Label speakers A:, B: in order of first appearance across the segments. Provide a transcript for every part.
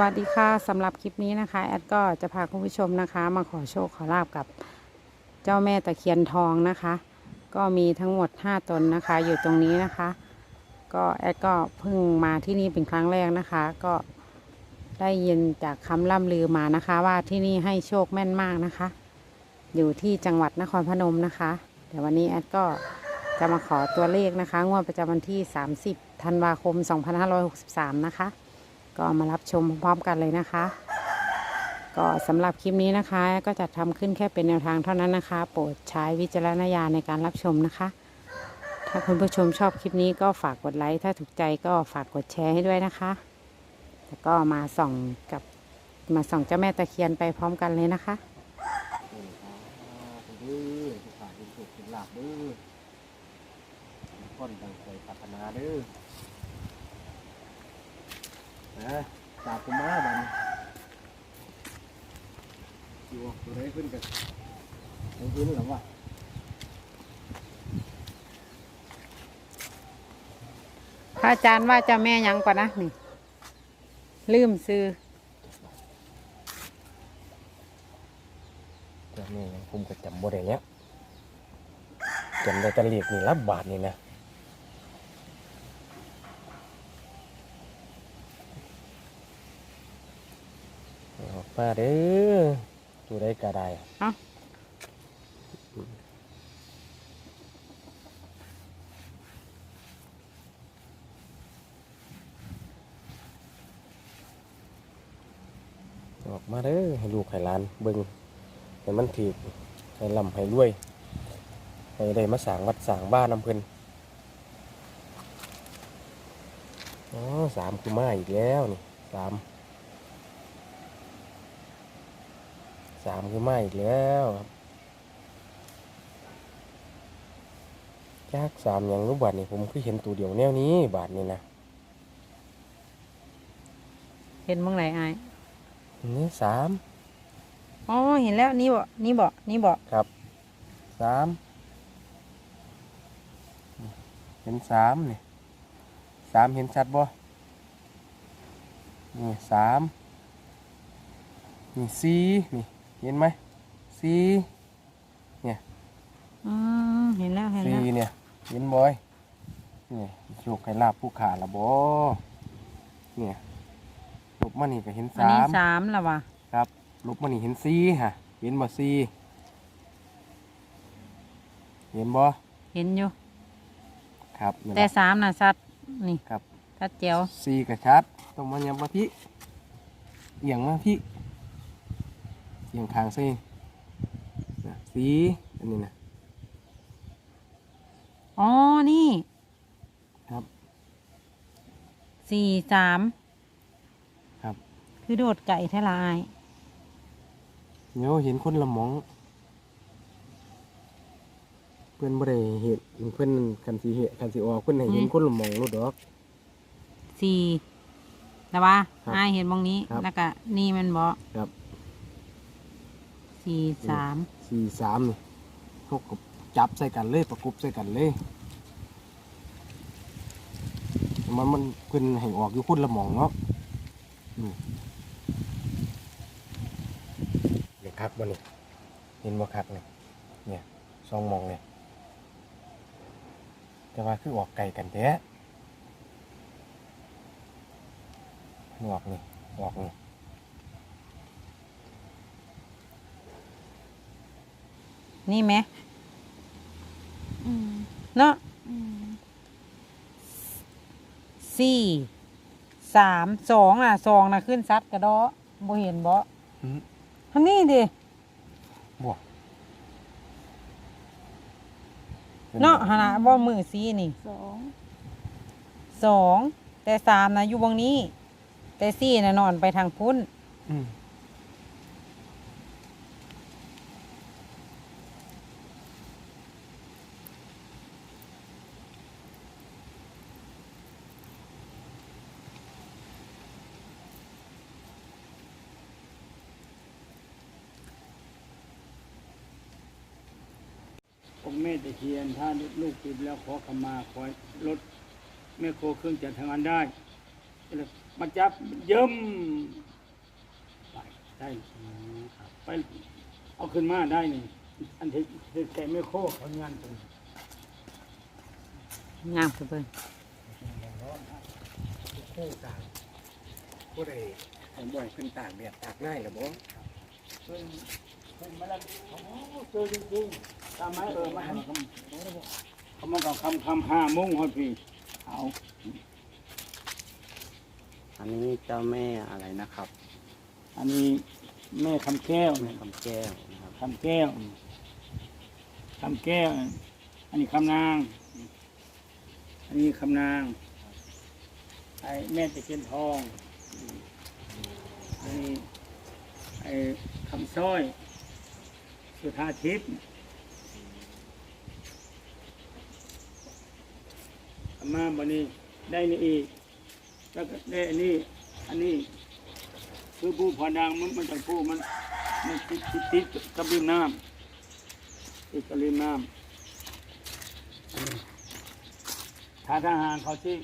A: วัสดีค่ะสำหรับคลิปนี้นะคะ แอดก็จะพาคุณผู้ชมนะคะ มาขอโชคขอลาบกับเจ้าแม่ตะเคียนทองนะคะ ก็มีทั้งหมด 5 ตนนะคะ อยู่ตรงนี้นะคะ ก็แอดก็เพิ่งมาที่นี่เป็นครั้งแรกนะคะ ก็ได้ยินจากคำล่ำลือมานะคะ ว่าที่นี่ให้โชคแม่นมากนะคะ อยู่ที่จังหวัดนครพนมนะคะเดี๋ยววันนี้แอดก็จะมาขอตัวเลขนะคะงวดประจำวันที่ 30ธันวาคม 2563 นะคะ ก็มารับชมพร้อมกันเลยนะคะ ก็สำหรับคลิปนี้นะคะ ก็จะทำขึ้นแค่เป็นแนวทางเท่านั้นนะคะ โปรดใช้วิจารณญาณในการรับชมนะคะ ถ้าคุณผู้ชมชอบคลิปนี้ก็ฝากกดไลค์ถ้าถูกใจก็ฝากกดแชร์ให้ด้วยนะคะแล้วก็มาส่องกับมาส่องเจ้าแม่ตะเคียนไปพร้อมกันเลยนะคะ
B: เด้อทุกฝ่ายเป็นสุขเป็นลาบเด้อก้อนดังใจปรารถนาเด้อ นะตาคุมาบันอยู่ตัวไหนขึ้นกันไอ้ขึ้นหรือวะ
A: พระอาจารย์ว่าเจ้าแม่ยังก่อนนะนี่ ลืมซื้อ
B: เจ้าแม่ยังคุมก็จำบ่ได้แล้วจำได้แตะเลียกนี่รับบาทนี่นะ ออกมาเด้อตัวได้ก็ได้
A: เอ้า
B: ออกมาเด้อให้ลูกให้หลานเบิ่งให้มันถีกให้ลำให้รวยให้ได้มาสร้างวัดสร้างบ้านนำเพิ่นอ๋อสามคือมาอีกแล้วนี่สาม สามคือมาอีกแล้วครับจากสามอย่างรูปบาทนี่ผมคือเห็นตัวเดียวแนวนี้บาทนี่นะ
A: เห็นเมื่อไหร่อาย
B: นี่สาม
A: อ๋อเห็นแล้วนี่บ่นี่บ่นี่บ่
B: ครับสามเห็นสามนี่สามเห็นชัดบ่นี่สามนี่สี่นี่ เห็นไหมสี่
A: อืมเห็นแล้วเห็น
B: สี่
A: แล้ว
B: เนี่ย เห็นบ่อยนี่โชคให้ลาบผู้ขาละบ่เนี่ยลบมานี่ก็เห็น
A: อัน
B: สา
A: นี้
B: ม
A: สามแล้ววะ
B: ครับลบมานี่เห็นสี่ฮะเห็นบ่สี่เห็นบ่
A: เห็นอยู่
B: ครับนั่น
A: แต่
B: ล่ะ
A: สามน่ะชัดนี่
B: ครับ
A: ชัดเจียว
B: สีกระชัดต้องมาย้ำมาพี่เอียงมาพี่ เอียงคางซินะสีอันนี้นะ
A: อ๋อ นี่
B: ครับ
A: สี่สาม
B: ครับ
A: คือโดดไก่แท้ละอาย
B: เดี๋ยวเห็นคนละหมอง เพื่อนบ่ได้เห็นเพื่อนคันสีเหตุคันสีออกเพื่อนให้เห็นคนละหมองรู้ดอก
A: สี่แต่ว่า
B: ครับ
A: อายเห็นมองนี้
B: ครับ
A: แล้วก็นี่มันบ่
B: ครับ
A: สี่สาม
B: สี่สามนี่เขาก็จับใส่กันเลยประกบใส่กันเลยมันมันเพื่นให้ออกอยู่คนละหมองเนาะเห็นคักบ่นี่เห็นบ่คักนี่เนี่ยสองหมองเนี่ยแต่ว่าคือออกไก่กันแท้ออกนี่ออกนี่
A: นี่ไหมเนาะสี่สามสองอะสองน่ะขึ้นซัดกระดอบ่เห็นบ่
B: อืม
A: อันนี้ดิ
B: บวก
A: เนาะหนนะบ่มือซีนี่
C: สอง
A: สองแต่สามนะอยู่วงนี้ แต่สี่น่ะนอนไปทางพุ้น
B: อืม
D: องค์แม่ตะเคียนถ้าลูกติดแล้วขอขมาขอลดแม่โคเครื่องจัดทำงานได้แล้วมาจับเยิ้มไปได้ไปเอาขึ้นมาได้นี่อันที่ที่แกไม่โค้เขางานตรงนี้
A: งามคือเบิ่ง
B: คู่ต่างผู้ใดผมบ่อยขึ้นต่างแบบตากง่ายหรือบ่
D: เพิ่นเพิ่นมาแล้วโอ้เจอจริงๆ ตามไม้เออมาให้คำเขามากับคำคำห้าโมงครับพี่เอา
C: อันนี้เจ้าแม่อะไรนะครับ
D: อันนี้แม่คำแก้ว
C: แม่
D: เนี่ย
C: คำแก้วนะครับ
D: คำแก้วคำแก้ว อันนี้คำนาง อันนี้คำนางไอ้แม่ตะเคียนทองอันนี้ไอ้คำสร้อย สุธาทิพย์อา มาบันนี้ได้นี่อีกแล้วก็ได้อันนี้ อันนี้ คือผู้พอดังมันมันจะผู้มันมันติดติดติดกับริมน้ำติดกับริมน้ำอันนี้ถ้าทหารเขาที่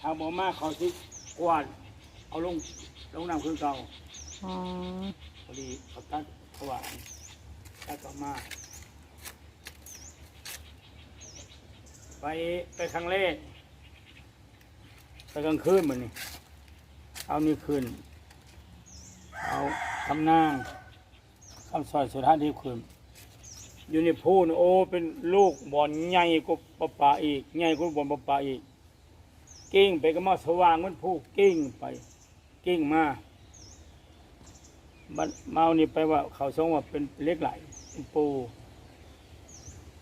D: ทางบอมาเขาที่กวาดเอาลงลงน้ำคือเก่า
A: อ๋อ
D: พอดีเขาตัดถวายตัดออกมา ไปไปครั้งแรกไปกลางคืนเหมือนนี่เอานี่คืนเอาคำนางคำซอยสุดท้ายที่คืนอยู่ในพูนโอ้เป็นลูกบอลใหญ่กว่าปะปาอีกใหญ่กว่าบอลปะปาอีก กิ้งไปก็มาสว่างมันผู้กิ้งไป กิ้งมามันเมานี่ไปว่าเขาทรงว่าเป็นเล็กไหลเป็นปู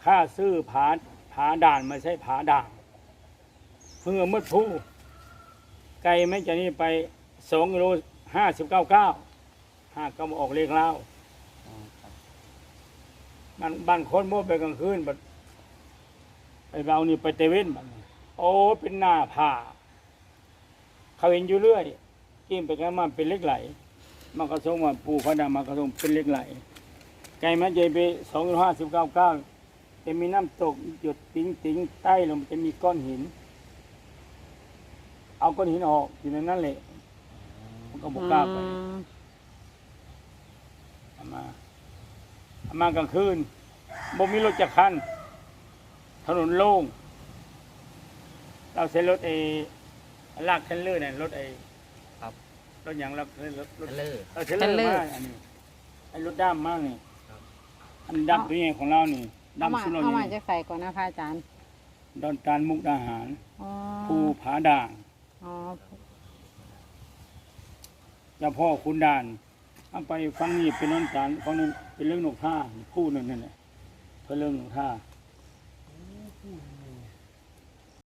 D: ค่าซื้อผาน ผาด่านไม่ใช่ผาด่างเพื่อมดผู้ไกลไม่จะนี่ไปสองกิโลห้าสิบเก้าเก้าห้าก็มาออกเลขเล่า
C: อ๋อครับ
D: บ้านบ้านคนโม่ไปกลางคืนบัดไอเรานี่ไปเตเว่นบัดนี้โอ้เป็นหน้าผาเขาเห็นอยู่เรื่อยกิ้งไปกันมาเป็นเล็กไหลมันก็ส่งว่าปูพระดามันก็ส่งเป็นเล็กไหลไก่มันจะไปสองห้าสิบเก้าเก้า จะมีน้ำตกหยดติ้งติ้งใต้ลงมันจะมีก้อนหิน เอาก้อนหินออกอยู่ในนั้นแหละมันก็บอกกล้าไป
A: อืม
D: เอามาเอามากลางคืนบ่มีรถจักรคันถนนโล่งเราใช้รถไอ้ลากเทนเลอร์เนี่ยรถไอ้
C: ครับ
D: รถอย่างรถรถรถ
C: เลอร์
D: เออเทเลอร์มากอันนี้ไอ้รถด้ามมากนี่อันด้ามตัวใหญ่ของเรานี่
A: เอา
D: ด้าม
A: มา
D: สุดเรา
A: เอามา
D: นี่
A: จะใส่ก่อนนะพระอาจารย์
D: ดอนตาลมุกดาหาร
A: อ๋อ
D: ภูผาด่าง
A: อ๋อ
D: เจ้าพ่อคุณด่านเอาไปฟังนี่เป็นน้นตาลฟังนึงเป็นเรื่องนกท่าพูดนั่นนั่นแหละเพื่อเรื่องนกท่า